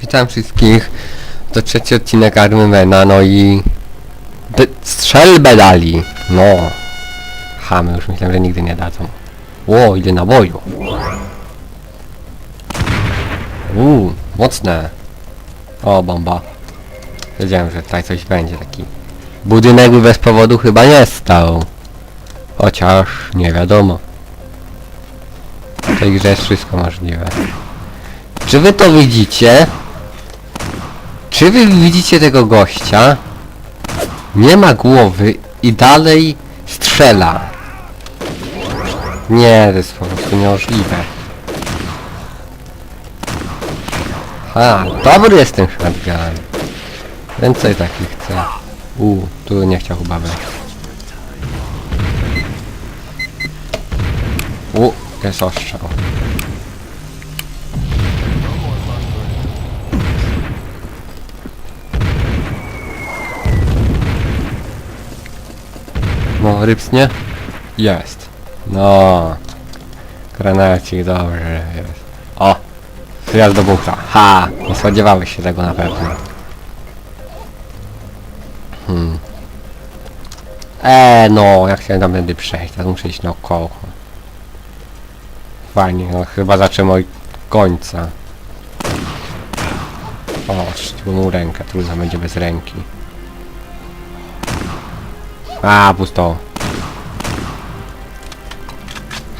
Witam wszystkich. To trzeci odcinek Armymena, no i... D strzelbę dali! No. Chamy, już myślałem, że nigdy nie dadzą. Ło, ile naboju. Uuu, mocne. O, bomba. Wiedziałem, że tutaj coś będzie taki. Budynek bez powodu chyba nie stał. Chociaż nie wiadomo. W tej grze jest wszystko możliwe. Czy wy to widzicie? Czy wy widzicie tego gościa? Nie ma głowy i dalej strzela. Nie, to jest po prostu niemożliwe. Ha, dobry jest ten shotgun. Więcej takich chcę. U, tu nie chciał chyba wejść. U, jest ostrzał. No, rybsnie? Jest. No. Granacik, dobrze jest. O! Wjazd do bunkra. Ha! Nie spodziewałeś się tego na pewno. Hmm. Eee, no, jak się tam będę przejść, teraz muszę iść naokoło. Fajnie, no chyba zaczynamy od końca. O, mu rękę, trudno będzie bez ręki. A, pusto.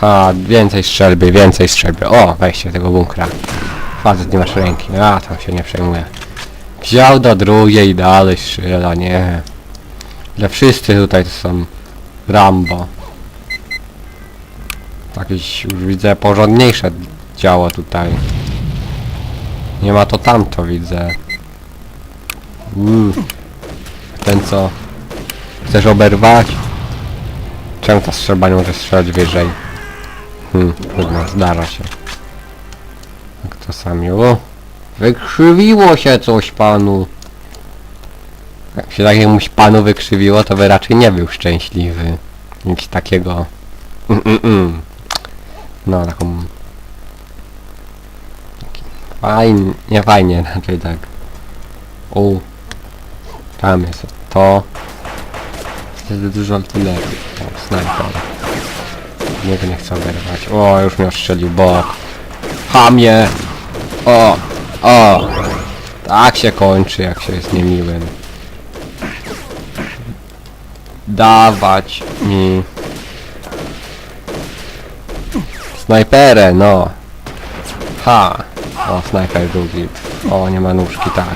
Ha, więcej strzelby, więcej strzelby. O, wejście tego bunkra. Facet, nie masz ręki. A, tam się nie przejmuje. Wziął do drugiej dalej strzela, nie. Dla wszyscy tutaj to są Rambo. Jakieś już widzę porządniejsze działo tutaj. Nie ma to tamto widzę. Mm. Ten co Chcesz oberwać? Czemu ta strzelba nie może strzelać wyżej? Hmm, trudno, zdarza się. Jak to sami, o! Wykrzywiło się coś panu! Jak się jakiemuś panu wykrzywiło, to by raczej nie był szczęśliwy. Nic takiego... Mm, mm, mm. No, taką... Fajnie, nie fajnie, raczej tak. O, tam jest to. Jest dużo artylerii. O, snajper. Niego nie chcę oberwać. O, już mnie ostrzelił bok. Hamie! O! O! Tak się kończy, jak się jest niemiłym. Dawać mi... Snajperę, no! Ha! O, snajper drugi. O, nie ma nóżki, tak.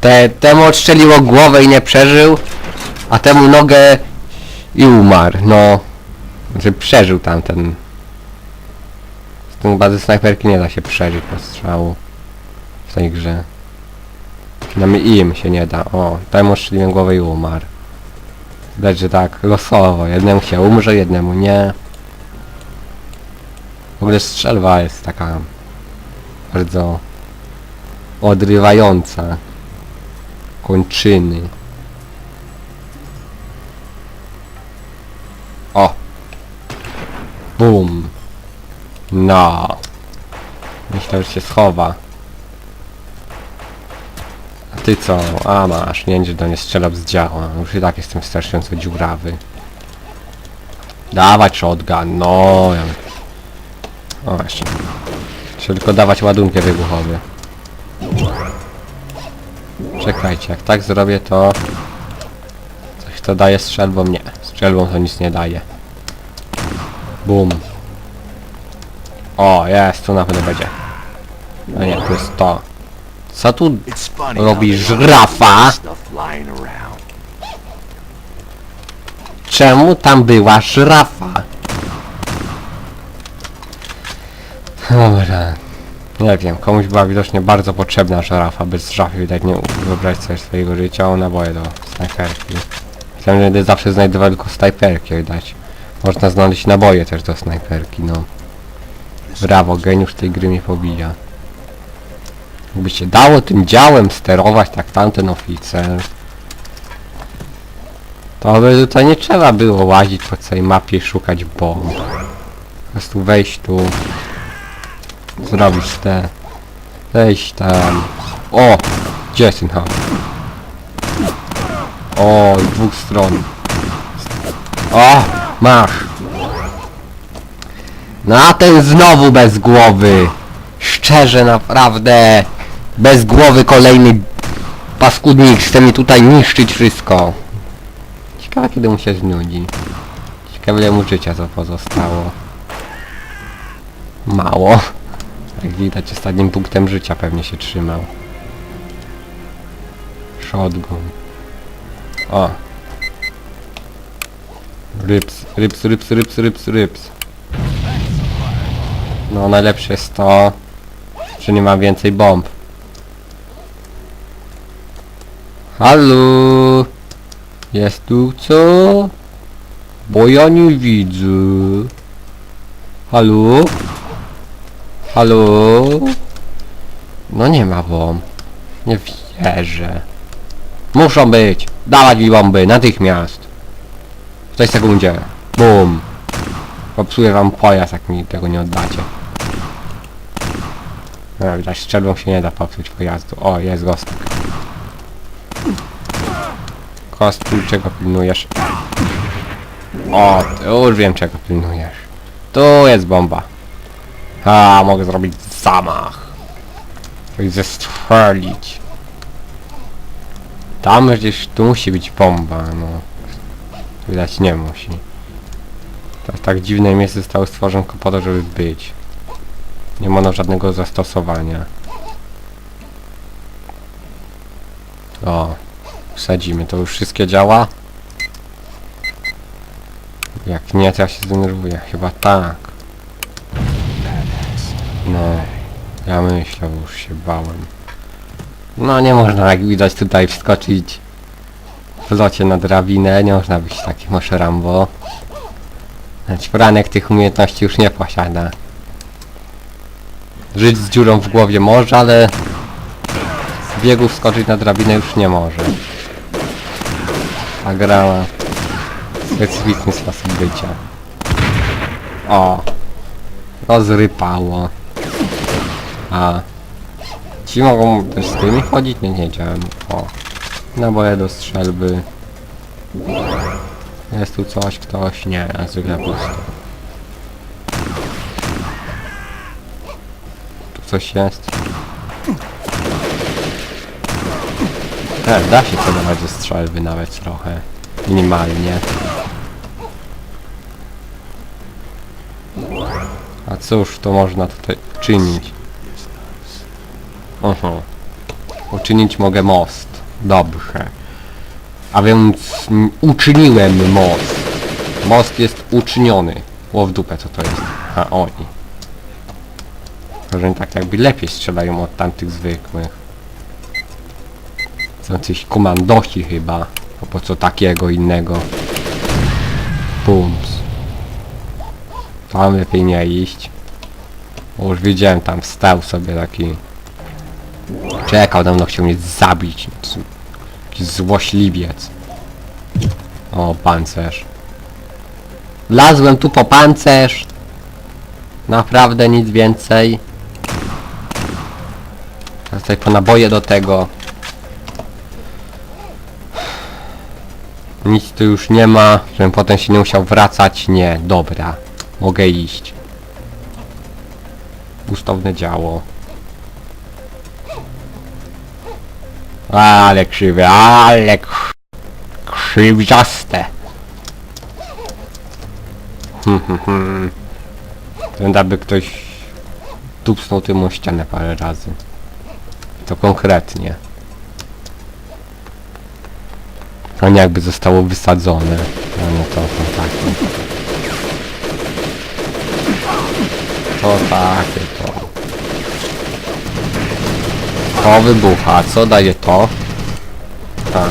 Te, temu odstrzeliło głowę i nie przeżył, a temu nogę i umarł, no. Że przeżył tamten. Z tym bazy snajperki nie da się przeżyć po strzału w tej grze. Przynajmniej im się nie da. O, temu strzeliłem głowę i umarł. Widać, że tak losowo. Jednemu się umrze, jednemu nie. W ogóle strzelba jest taka bardzo odrywająca kończyny. Bum! No! Myślę, że się schowa. A ty co? A masz, nie będzie do nie strzelał z działa. Już i tak jestem wystarczająco dziurawy. Dawać shotgun, no! O, jeszcze. Trzeba tylko dawać ładunki wybuchowe. Czekajcie, jak tak zrobię to... Coś to daje strzelbą? Nie. Strzelbą to nic nie daje. Bum. O, jest, tu na pewno będzie. No nie, to jest to. Co tu robi żrafa? Czemu tam była żrafa? Dobra. Nie wiem, komuś była widocznie bardzo potrzebna żrafa. Bez żrafy widać nie wyobraź sobie swojego życia, o naboje do snajperki. Myślałem, że będę zawsze znajdował tylko snajperki, widać. Można znaleźć naboje też do snajperki, no. Brawo, geniusz tej gry mnie pobija. Jakby się dało tym działem sterować tak tamten oficer. To by tutaj nie trzeba było łazić po całej mapie i szukać bomb. Po prostu wejść tu. Zrobić te Weź tam. O! Gdzie jest ten ham? O, dwóch stron. O! Masz! No a ten znowu bez głowy! Szczerze naprawdę! Bez głowy kolejny paskudnik chce mi tutaj niszczyć wszystko. Ciekawe kiedy mu się znudzi. Ciekawe ile mu życia co pozostało. Mało. Jak widać ostatnim punktem życia pewnie się trzymał. Shotgun. O. Ryps, ryps, ryps, ryps, ryps, ryps. No najlepsze jest to, że nie ma więcej bomb. Halo? Jest tu co? Bo ja nie widzę. Halo? Halo? No nie ma bomb. Nie wierzę. Muszą być. Dawać mi bomby, natychmiast. W tej sekundzie. Bum. Popsuję wam pojazd, jak mi tego nie oddacie. No, widać, strzelbą się nie da popsuć pojazdu. O, jest gostek. Kostku, czego pilnujesz? O, już wiem czego pilnujesz. Tu jest bomba. A, mogę zrobić zamach. I zestrzelić. Tam gdzieś tu musi być bomba, no. Widać nie musi. To tak dziwne miejsce zostało stworzone tylko po to, żeby być. Nie ma ono żadnego zastosowania. O, wsadzimy. To już wszystkie działa? Jak nie, to ja się zdenerwuję. Chyba tak. No, ja myślę, bo już się bałem. No nie można jak widać tutaj wskoczyć locie na drabinę, nie można być takim oszerambo. Znaczy poranek tych umiejętności już nie posiada. Żyć z dziurą w głowie może, ale z biegu wskoczyć na drabinę już nie może. A gra ma specyficzny sposób bycia. O! Rozrypało. A. Ci mogą też z tymi chodzić? Nie, nie wiedziałem. O. Naboje do strzelby. Jest tu coś, ktoś? Nie, a zwykle pusto. Tu coś jest? E, da się celować ze strzelby nawet trochę. Minimalnie. A cóż to można tutaj czynić? Oho. Uczynić mogę most. Dobrze. A więc uczyniłem most. Most jest uczyniony. Ło w dupę co to jest. A oni. Może oni tak jakby lepiej strzelają od tamtych zwykłych. Są coś komandosi chyba. Po co takiego innego. Pumps. Tam lepiej nie iść. Bo już widziałem tam stał sobie taki Czekał dawno chciał mnie zabić. Złośliwiec. O, pancerz. Lazłem tu po pancerz. Naprawdę nic więcej. Teraz tutaj po naboje do tego. Nic tu już nie ma, żebym potem się nie musiał wracać. Nie, dobra. Mogę iść. Gustowne działo. Ale krzywe, ale krz- krzywdziaste. Hmm, hmm, hmm. Ten aby ktoś tupsnął tym o ścianę parę razy. To konkretnie. A nie jakby zostało wysadzone. No, no to, to takie. To takie to. Wybucha. Co daje to? Tak.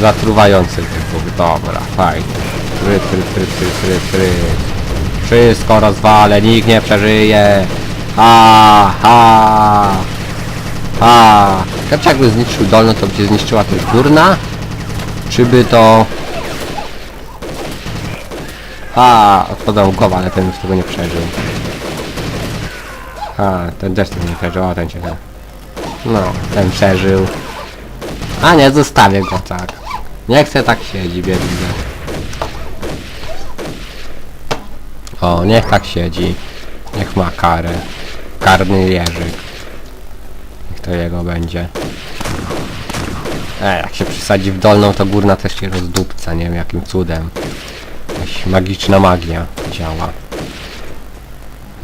Zatruwający wybuch. Dobra, fajnie. Try, try, try, try, try. Wszystko rozwalę, nikt nie przeżyje. Ha, ha. Ha. Ciekawe, czy jakby zniszczył dolną, to by się zniszczyła też górna? Czy by to... Ha, odpadał głowa, ale ten już tego nie przeżył. Ha, ten też ten nie przeżył, a ten da. No, ten przeżył. A nie, zostawię go tak. Nie chcę tak siedzi, biedny. O, niech tak siedzi. Niech ma karę. Karny jeżyk. Niech to jego będzie. E, jak się przysadzi w dolną, to górna też się rozdupca, nie wiem jakim cudem. Jakaś magiczna magia działa.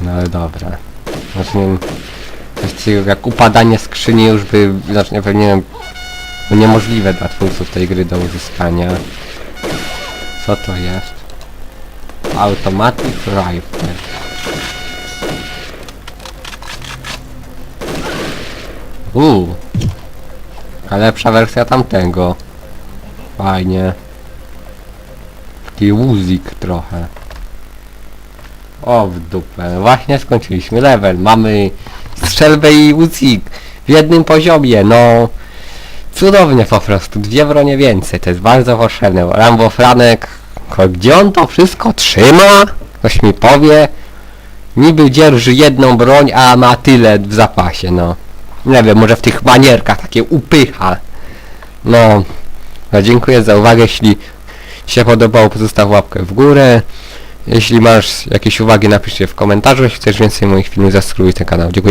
No ale dobra. Znaczy, nie wiem, takiego jak upadanie skrzyni już by, znaczy nie pewnie no niemożliwe dla twórców tej gry do uzyskania. Co to jest? Automatic Rifle. Uuu. A lepsza wersja tamtego. Fajnie. Taki łuzik trochę. O w dupę. Właśnie skończyliśmy level. Mamy strzelbę i łuzik w jednym poziomie. No. Cudownie po prostu. Dwie bronie więcej. To jest bardzo potrzebne. Rambo Franek. Gdzie on to wszystko trzyma? Ktoś mi powie. Niby dzierży jedną broń, a ma tyle w zapasie, no. Nie wiem, może w tych manierkach takie upycha. No. no dziękuję za uwagę. Jeśli się podobało, pozostaw łapkę w górę. Jeśli masz jakieś uwagi, napisz je w komentarzu. Jeśli chcesz więcej moich filmów, zasubskrybuj ten kanał. Dziękuję.